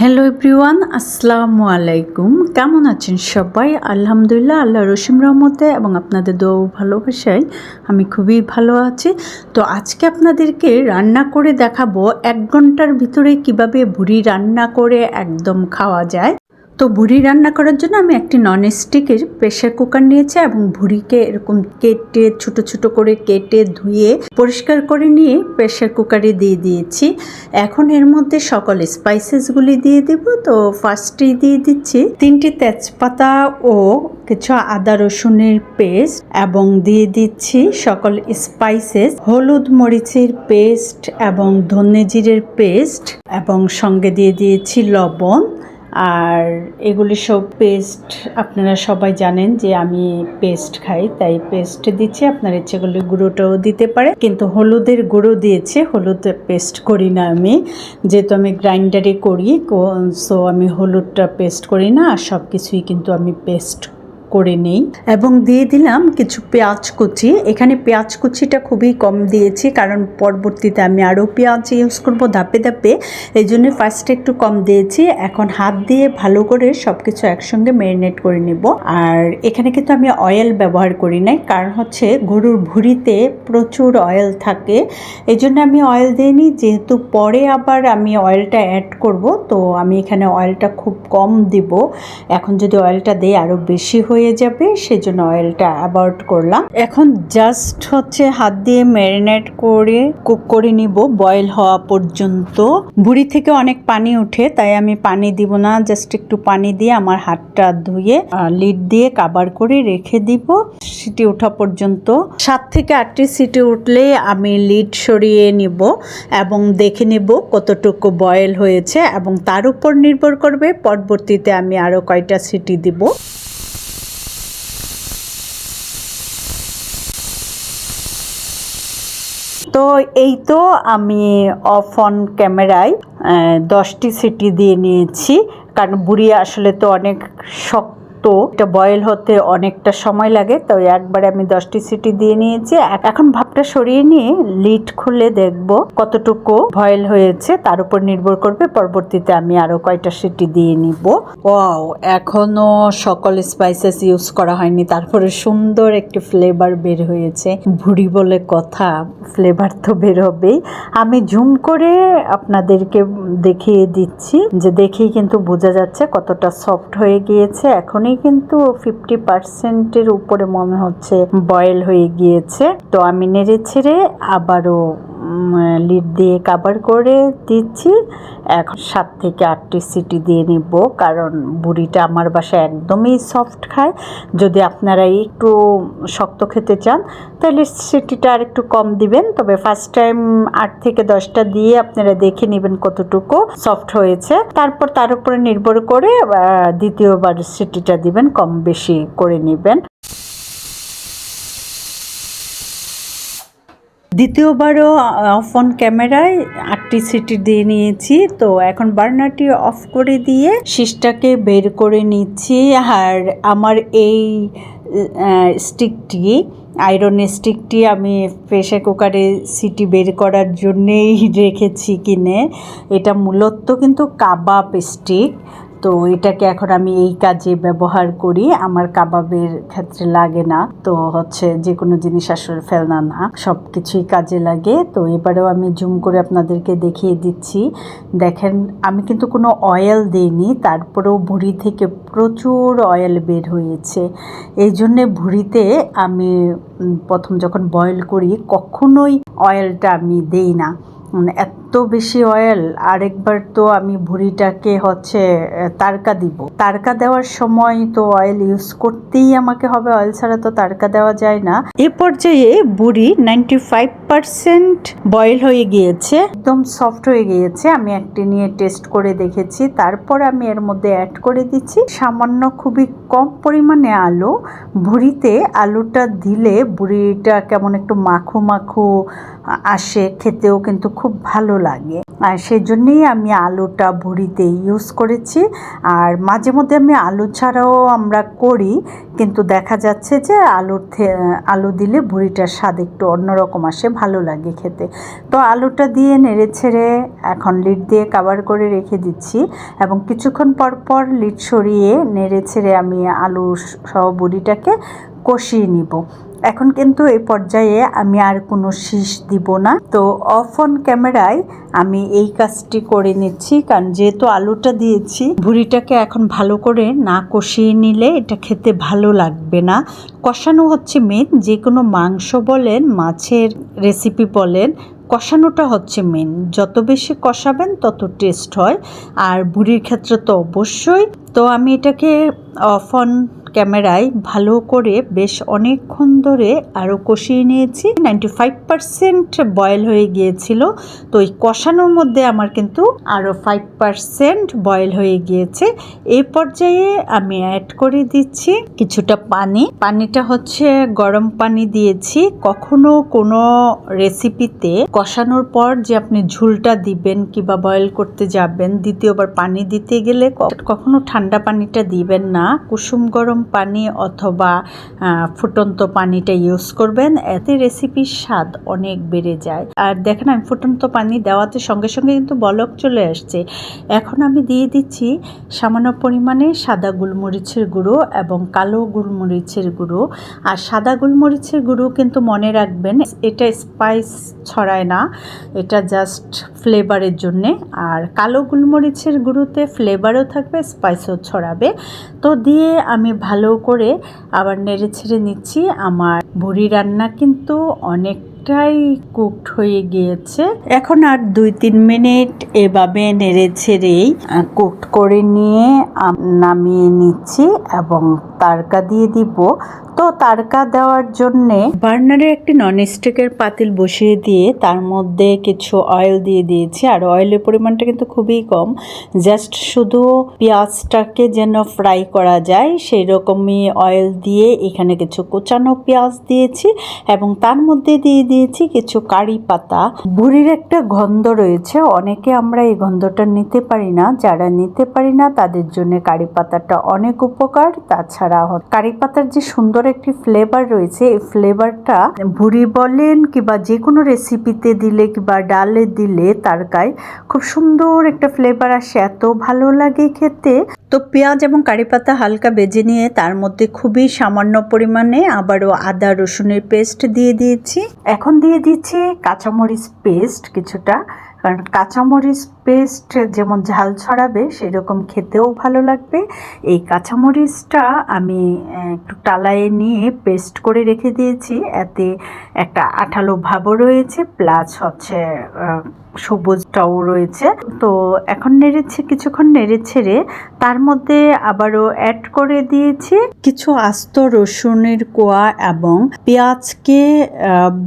Hello everyone আসসালামু আলাইকুম কেমন আছেন সবাই? আলহামদুলিল্লাহ আল্লাহ রসিম রহমতে এবং আপনাদের দৌ ভালোবাসায় আমি খুবই ভালো আছি। তো আজকে আপনাদেরকে রান্না করে দেখাবো এক ঘণ্টার ভিতরে কীভাবে ভুড়ি রান্না করে একদম খাওয়া যায়। তো ভুড়ি রান্না করার জন্য আমি একটি নন স্টিকের প্রেশার কুকার নিয়েছি এবং ভুড়িকে এরকম কেটে, ছোট ছোট করে কেটে, ধুয়ে, পরিষ্কার করে নিয়ে প্রেশার কুকারে দিয়ে দিয়েছি। এখন এর মধ্যে সকল স্পাইসেসগুলি দিয়ে দেব। তো ফার্স্টেই দিয়ে দিচ্ছি তিনটি তেজপাতা ও কিছু আদা রসুনের পেস্ট এবং দিয়ে দিচ্ছি সকল স্পাইসেস হলুদ মরিচের পেস্ট এবং ধনে জিরের পেস্ট এবং সঙ্গে দিয়ে দিয়েছি লবণ। আর এগুলি সব পেস্ট আপনারা সবাই জানেন যে আমি পেস্ট খাই, তাই পেস্ট দিচ্ছি। আপনার ইচ্ছে করলে গুঁড়োটাও দিতে পারে। কিন্তু হলুদের গুঁড়ো দিয়েছে, হলুদ পেস্ট করি না আমি। যেহেতু আমি গ্রাইন্ডারে করি সো আমি হলুদটা পেস্ট করি না, আর সব কিছুই কিন্তু আমি পেস্ট করে নেই। এবং দিয়ে দিলাম কিছু পেঁয়াজ কুচি। এখানে পেঁয়াজ কুচিটা খুবই কম দিয়েছি কারণ পরবর্তীতে আমি আরও পেঁয়াজ ইউজ করব ধাপে ধাপে। এই জন্য ফার্স্টে একটু কম দিয়েছি। এখন হাত দিয়ে ভালো করে সব কিছু একসঙ্গে ম্যারিনেট করে নেব। আর এখানে কিন্তু আমি অয়েল ব্যবহার করি নাই, কারণ হচ্ছে গরুর ভুঁড়িতে প্রচুর অয়েল থাকে। এই জন্য আমি অয়েল দিইনি যেহেতু পরে আবার আমি অয়েলটা অ্যাড করব, তো আমি এখানে অয়েলটা খুব কম দিব। এখন যদি অয়েলটা দেই আরও বেশি হয়ে হয়ে যাবে, সেজন্য অয়েলটা অ্যাভয়েড করলাম। এখন জাস্ট হচ্ছে হাত দিয়ে ম্যারিনেট করে কুক করে নিব বয়েল হওয়া পর্যন্ত। বুড়ি থেকে অনেক পানি উঠে, তাই আমি পানি দিব না জাস্ট একটু পানি দিয়ে আমার হাতটা ধুয়ে লিড দিয়ে কাবার করে রেখে দিব, সিটি ওঠা পর্যন্ত। সাত থেকে আটটি সিটি উঠলে আমি লিড সরিয়ে নিব এবং দেখে নিব কতটুকু বয়েল হয়েছে এবং তার উপর নির্ভর করবে, পরবর্তীতে আমি আরও কয়টা সিটি দিব। তো এই তো আমি অফ অন ক্যামেরায় দশটি সিটি দিয়ে নিয়েছি। কারণ বুড়ি আসলে তো অনেক শক্ত তো এটা বয়েল হতে অনেকটা সময় লাগে, তো একবারে আমি দশটি সিটি দিয়ে নিয়েছি। এখন ভাবটা সরিয়ে নিয়ে লিড খুলে দেখব কতটুকু বয়েল হয়েছে, তার উপর নির্ভর করবে, পরবর্তীতে আমি আরও কয়টা সিটি দিয়ে নিব। ওয়াও, এখনও সকল স্পাইসেস ইউজ করা হয়নি, তারপরে সুন্দর একটি ফ্লেভার বের হয়েছে। ভুড়ি বলে কথা ফ্লেভার তো বের হবেই আমি জুম করে আপনাদেরকে দেখিয়ে দিচ্ছি, যে দেখেই কিন্তু বোঝা যাচ্ছে কতটা সফট হয়ে গিয়েছে। এখনই এখানেই কিন্তু ফিফটি পার্সেন্টের উপরে মনে হচ্ছে বয়েল হয়ে গিয়েছে। তো আমি নেড়ে ছেড়ে আবারও লিড দিয়ে কাভার করে দিচ্ছি। এখন সাত থেকে আটটি সিটি দিয়ে নিব, কারণ বুড়িটা আমার বাসায় একদমই সফট খায়। যদি আপনারা একটু শক্ত খেতে চান, তাহলে সিটিটা আর একটু কম দিবেন। তবে ফার্স্ট টাইম আট থেকে দশটা দিয়ে আপনারা দেখে নেবেন কতটুকু সফট হয়েছে। তারপর তার উপরে নির্ভর করে দ্বিতীয়বার সিটিটা দিবেন, কম বেশি করে নেবেন। দ্বিতীয়বারও অন ক্যামেরায় আটটি সিটি দিয়ে নিয়েছি, তো এখন বার্নারটি অফ করে দিয়ে শীষটাকে বের করে নিচ্ছি। আর আমার এই স্টিকটি, আয়রন স্টিকটি আমি প্রেশার কুকারে সিটি বের করার জন্যেই রেখেছি কিনে। এটা মূলত কিন্তু কাবাব স্টিক তো এটাকে এখন আমি এই কাজে ব্যবহার করি। আমার কাবাবের ক্ষেত্রে লাগে না। তো হচ্ছে যে কোনো জিনিস আসলে ফেলনা না। সব কিছুই কাজে লাগে। তো এবারেও আমি জুম করে আপনাদেরকে দেখিয়ে দিচ্ছি। দেখেন, আমি কিন্তু কোনো অয়েল দিইনি। তারপরেও ভুড়ি থেকে প্রচুর অয়েল বের হয়েছে। এই জন্যে ভুড়িতে আমি প্রথম যখন বয়েল করি, কখনোই অয়েলটা আমি দেই না। মানে এত বেশি অয়েল আরেকবার তো আমি ভুড়িটাকে হচ্ছে তারকা দিব। তারকা দেওয়ার সময় তো অয়েল ইউজ করতেই আমাকে হবে অয়েল ছাড়া তো তারকা দেওয়া যায় না। এ পর্যায়ে বুড়ি নাইনটি ফাইভ পার্সেন্ট বয়েল হয়ে গিয়েছে, একদম সফট হয়ে গিয়েছে। আমি একটি নিয়ে টেস্ট করে দেখেছি, তারপর আমি এর মধ্যে অ্যাড করে দিচ্ছি। সামান্য খুবই কম পরিমাণে আলু। ভুড়িতে আলুটা দিলে বুড়িটা কেমন একটু মাখো মাখো আসে, খেতেও কিন্তু খুব ভালো লাগে। আর সেই জন্যেই আমি আলুটা ভুড়িতে ইউজ করেছি। আর মাঝে মধ্যে আমি আলু ছাড়াও আমরা করি, কিন্তু দেখা যাচ্ছে যে আলুর আলু দিলে ভুড়িটার স্বাদ একটু অন্যরকম আসে, ভালো লাগে খেতে। তো আলুটা দিয়ে নেড়ে ছেড়ে এখন লিড দিয়ে কাভার করে রেখে দিচ্ছি এবং কিছুক্ষণ পর পর লিড সরিয়ে নেড়ে ছেড়ে আমি আলু সহ বুড়িটাকে কষিয়ে নিব। এখন কিন্তু এই পর্যায়ে আমি আর কোনো শীষ দিব না। তো অফ অন ক্যামেরায় আমি এই কাজটি করে নিচ্ছি, কারণ যেহেতু আলুটা দিয়েছি, ভুড়িটাকে এখন ভালো করে না কষিয়ে নিলে এটা খেতে ভালো লাগবে না। কষানো হচ্ছে মেন যে কোনো মাংস বলেন, মাছের রেসিপি বলেন, কষানোটা হচ্ছে মেন যত বেশি কষাবেন, তত টেস্ট হয়। আর বুড়ির ক্ষেত্রে তো অবশ্যই। তো আমি এটাকে অফ অন ক্যামেরায় ভালো করে বেশ অনেকক্ষণ ধরে আরও কষিয়ে নিয়েছি। নাইনটি ফাইভ পারসেন্ট বয়েল হয়ে গিয়েছিল। তো এই কষানোর মধ্যে আমার কিন্তু আরও ফাইভ পারসেন্ট বয়েল হয়ে গিয়েছে। এই পর্যায়ে আমি অ্যাড করে দিচ্ছি কিছুটা পানি। পানিটা হচ্ছে গরম পানি দিয়েছি। কখনো কোনো রেসিপিতে কষানোর পর যে আপনি ঝুলটা দিবেন কিংবা বয়েল করতে যাবেন, দ্বিতীয়বার পানি দিতে গেলে কখনো ঠান্ডা পানিটা দিবেন না। কুসুম গরম পানি অথবা ফুটন্ত পানিটা ইউজ করবেন, এতে রেসিপির স্বাদ অনেক বেড়ে যায়। আর দেখেন, আমি ফুটন্ত পানি দেওয়াতে সঙ্গে সঙ্গে কিন্তু বলক চলে আসছে। এখন আমি দিয়ে দিচ্ছি সামান্য পরিমাণে সাদা গোলমরিচের গুঁড়ো এবং কালো গোলমরিচের গুঁড়ো। আর সাদা গোলমরিচের গুঁড়ো কিন্তু মনে রাখবেন, এটা স্পাইস ছড়ায় না, এটা জাস্ট ফ্লেভারের জন্যে। আর কালো গোলমরিচের গুঁড়োতে ফ্লেভারও থাকবে স্পাইসও ছড়াবে। তো দিয়ে আমি ভালো করে আবার নেড়ে ছেড়ে নিচ্ছি। আমার ভুড়ি রান্না কিন্তু অনেকটাই কুকড হয়ে গিয়েছে। এখন আর দুই তিন মিনিট এভাবে নেড়ে ছেড়েই কুকড করে নিয়ে নামিয়ে নিচ্ছি এবং তারকা দিয়ে দিব তারকা দেওয়ার জন্যে বার্নারে একটি ননস্টিকের পাতিল বসিয়ে দিয়ে তার মধ্যে কিছু অয়েল দিয়ে দিয়েছি। আর অয়েলের পরিমাণটা কিন্তু খুবই কম। জাস্ট শুধু পেঁয়াজটাকে যেন ফ্রাই করা যায় সেই রকমই অয়েল দিয়ে এখানে কিছু কোচানো পেঁয়াজ দিয়েছি এবং তার মধ্যে দিয়ে দিয়েছি কিছু কারি পাতা। বুড়ির একটা গন্ধ রয়েছে। অনেকে আমরা এই গন্ধটা নিতে পারি না। যারা নিতে পারি না, তাদের জন্য কারি পাতাটা অনেক উপকার। তাছাড়া কারি পাতার যে সুন্দর একটি ফ্লেভার রয়েছে। এই ফ্লেভারটা ভুড়ি বলেন কিংবা যে কোনো রেসিপিতে দিলে কিংবা ডালে দিলে তারকায় খুব সুন্দর একটা ফ্লেভার আসে, এত ভালো লাগে খেতে। তো পেঁয়াজ এবং কারি পাতা হালকা বেজে নিয়ে তার মধ্যে খুবই সামান্য পরিমাণে আবারও আদা, রসুনের পেস্ট দিয়ে দিয়েছি। এখন দিয়ে দিচ্ছি কাঁচামরিচ পেস্ট কিছুটা, কারণ কাঁচামরিচ পেস্ট যেমন ঝাল ছড়াবে, সেরকম খেতেও ভালো লাগবে। এই কাঁচামরিচটা আমি একটু টালায় নিয়ে পেস্ট করে রেখে দিয়েছি। এতে একটা আঠালো ভাবও রয়েছে প্লাস হচ্ছে সবুজটাও রয়েছে। তো এখন নেড়েছে কিছুক্ষণ নেড়ে ছেড়ে তার মধ্যে আবারও অ্যাড করে দিয়েছি কিছু আস্ত রসুনের কোয়া এবং পেঁয়াজকে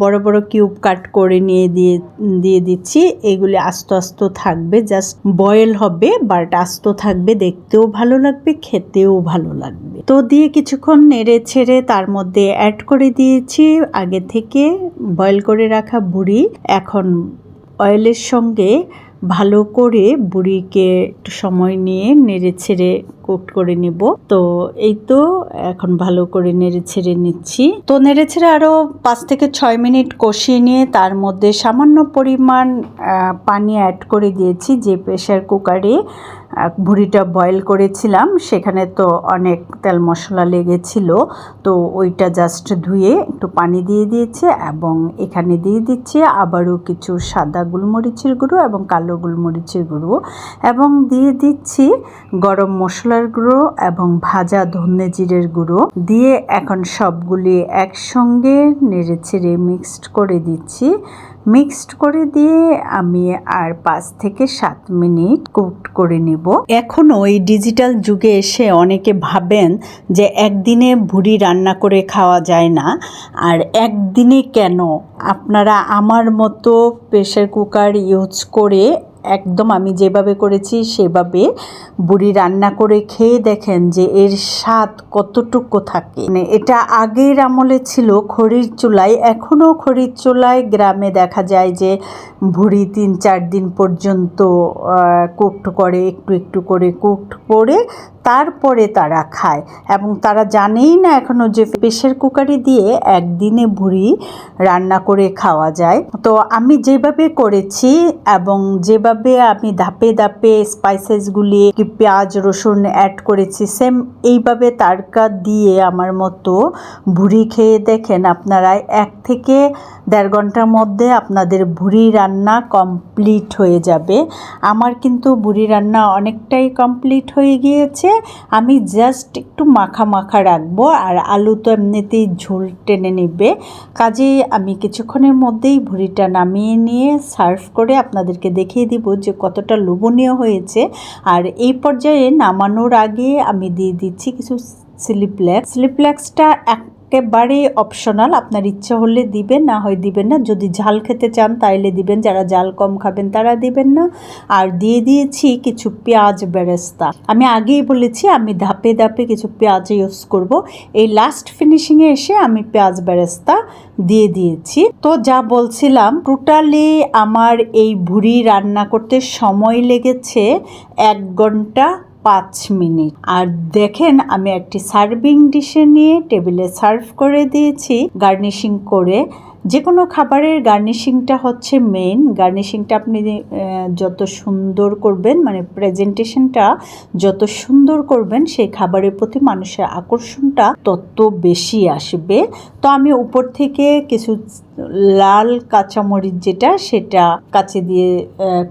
বড় বড় কিউব কাট করে নিয়ে দিয়ে দিয়ে দিচ্ছি। এগুলি আস্ত আস্ত থাকবে। জাস্ট বয়েল হবে বাট আস্ত থাকবে, দেখতেও ভালো লাগবে, খেতেও ভালো লাগবে। তো দিয়ে কিছুক্ষণ নেড়ে ছেড়ে তার মধ্যে অ্যাড করে দিয়েছি, আগে থেকে বয়েল করে রাখা বুড়ি। এখন অয়েলের সঙ্গে ভালো করে বুড়িকে একটু সময় নিয়ে নেড়ে ছেড়ে কুক করে নিব। তো এই তো এখন ভালো করে নেড়ে ছেড়ে নিচ্ছি। তো নেড়ে ছেড়ে আরও পাঁচ থেকে ছয় মিনিট কষিয়ে নিয়ে তার মধ্যে সামান্য পরিমাণ পানি অ্যাড করে দিয়েছি যে প্রেশার কুকারে ভুড়িটা বয়েল করেছিলাম, সেখানে তো অনেক তেল মশলা লেগেছিল, তো ওইটা জাস্ট ধুয়ে একটু পানি দিয়ে দিয়েছে এবং এখানে দিয়ে দিচ্ছে আবারও কিছু সাদা গোলমরিচের গুঁড়ো এবং কালো গোলমরিচের গুঁড়ো এবং দিয়ে দিচ্ছি গরম মশলার গুঁড়ো এবং ভাজা ধনে জিরের গুঁড়ো। দিয়ে এখন সবগুলি একসঙ্গে নেড়ে ছেড়ে মিক্সড করে দিচ্ছি। মিক্সড করে দিয়ে আমি আর পাঁচ থেকে সাত মিনিট কুক করে নিব। এখনও এই ডিজিটাল যুগে এসে অনেকে ভাবেন যে একদিনে ভুড়ি রান্না করে খাওয়া যায় না। আর একদিনে কেন? আপনারা আমার মতো প্রেশার কুকার ইউজ করে একদম আমি যেভাবে করেছি, সেভাবে বুড়ি রান্না করে খেয়ে দেখেন যে এর স্বাদ কতটুকু থাকে। মানে এটা আগের আমলে ছিল খড়ির চুলায় এখনও খড়ির চুলায় গ্রামে দেখা যায় যে ভুড়ি তিন চার দিন পর্যন্ত কুকড করে, একটু একটু করে কুকড করে তারপরে তারা খায় এবং তারা জানেই না এখনও যে প্রেশার কুকারে দিয়ে একদিনে ভুড়ি রান্না করে খাওয়া যায়। তো আমি যেভাবে করেছি এবং যেভাবে আমি ধাপে ধাপে স্পাইসেসগুলি পেঁয়াজ, রসুন অ্যাড করেছি সেম এইভাবে তারকা দিয়ে আমার মতো ভুড়ি খেয়ে দেখেন আপনারা, এক থেকে দেড় ঘণ্টার মধ্যে আপনাদের ভুড়ি রান্না কমপ্লিট হয়ে যাবে। আমার কিন্তু ভুড়ি রান্না অনেকটাই কমপ্লিট হয়ে গিয়েছে। আমি জাস্ট একটু মাখা মাখা রাখব আর আলু তো এমনিতেই ঝোল টেনে নেবে। কাজেই আমি কিছুক্ষণের মধ্যেই ভুড়িটা নামিয়ে নিয়ে সার্ভ করে আপনাদেরকে দেখিয়ে দিব যে কতটা লোভনীয় হয়েছে। আর এই পর্যায়ে নামানোর আগে আমি দিয়ে দিচ্ছি কিছু স্লিপ্লেক্স স্লিপ্লেক্সটা এক একেবারে অপশনাল আপনার ইচ্ছা হলে দিবেন, না হয় দিবেন না। যদি ঝাল খেতে চান, তাইলে দিবেন। যারা ঝাল কম খাবেন, তারা দিবেন না। আর দিয়ে দিয়েছি কিছু পেঁয়াজ বেরেস্তা। আমি আগেই বলেছি, আমি ধাপে ধাপে কিছু পেঁয়াজ ইউজ করব। এই লাস্ট ফিনিশিংয়ে এসে আমি পেঁয়াজ বেরেস্তা দিয়ে দিয়েছি। তো যা বলছিলাম টোটালি আমার এই ভুড়ি রান্না করতে সময় লেগেছে এক ঘণ্টা পাঁচ মিনিট। আর দেখেন, আমি একটি সার্ভিং ডিশে নিয়ে টেবিলে সার্ভ করে দিয়েছি, গার্নিশিং করে। যে কোনো খাবারের গার্নিশিংটা হচ্ছে মেন গার্নিশিংটা আপনি যত সুন্দর করবেন মানে প্রেজেন্টেশনটা যত সুন্দর করবেন, সেই খাবারের প্রতি মানুষের আকর্ষণটা তত বেশি আসবে। তো আমি উপর থেকে কিছু লাল কাঁচামরিচ যেটা, সেটা কাছে দিয়ে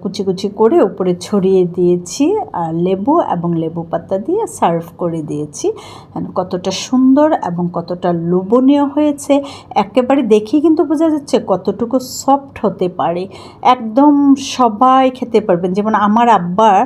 কুচি কুচি করে উপরে ছড়িয়ে দিয়েছি, আর লেবু এবং লেবু পাতা দিয়ে সার্ভ করে দিয়েছি। কতটা সুন্দর এবং কতটা লোভনীয় হয়েছে। একেবারে দেখি কিন্তু বোঝা যাচ্ছে কতটুকু সফট হতে পারে। একদম সবাই খেতে পারবেন। যেমন আমার আব্বার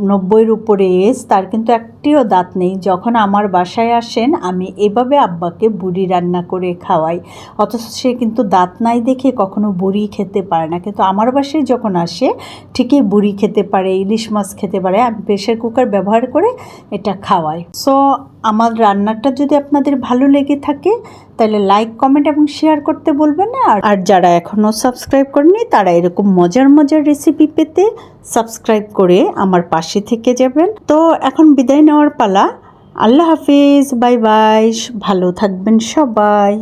নব্বইয়ের উপরে এজ তার কিন্তু একটিও দাঁত নেই। যখন আমার বাসায় আসেন, আমি এভাবে আব্বাকে বুড়ি রান্না করে খাওয়াই। অথচ সে কিন্তু দাঁত নাই দেখে কখনো বুড়ি খেতে পারে না। কিন্তু আমার বাসায় যখন আসে, ঠিকই বুড়ি খেতে পারে, ইলিশ মাছ খেতে পারে। আমি প্রেশার কুকার ব্যবহার করে এটা খাওয়াই। সো আমার রান্নাটা যদি আপনাদের ভালো লেগে থাকে, তাহলে লাইক কমেন্ট এবং শেয়ার করতে বলবেন। না। আর যারা এখনও সাবস্ক্রাইব করেনি তারা এরকম মজার মজার রেসিপি পেতে সাবস্ক্রাইব করে আমার পাশে থেকে যাবেন। তো এখন বিদায় নেওয়ার পালা। আল্লাহ হাফিজ, বাই বাই, ভালো থাকবেন সবাই।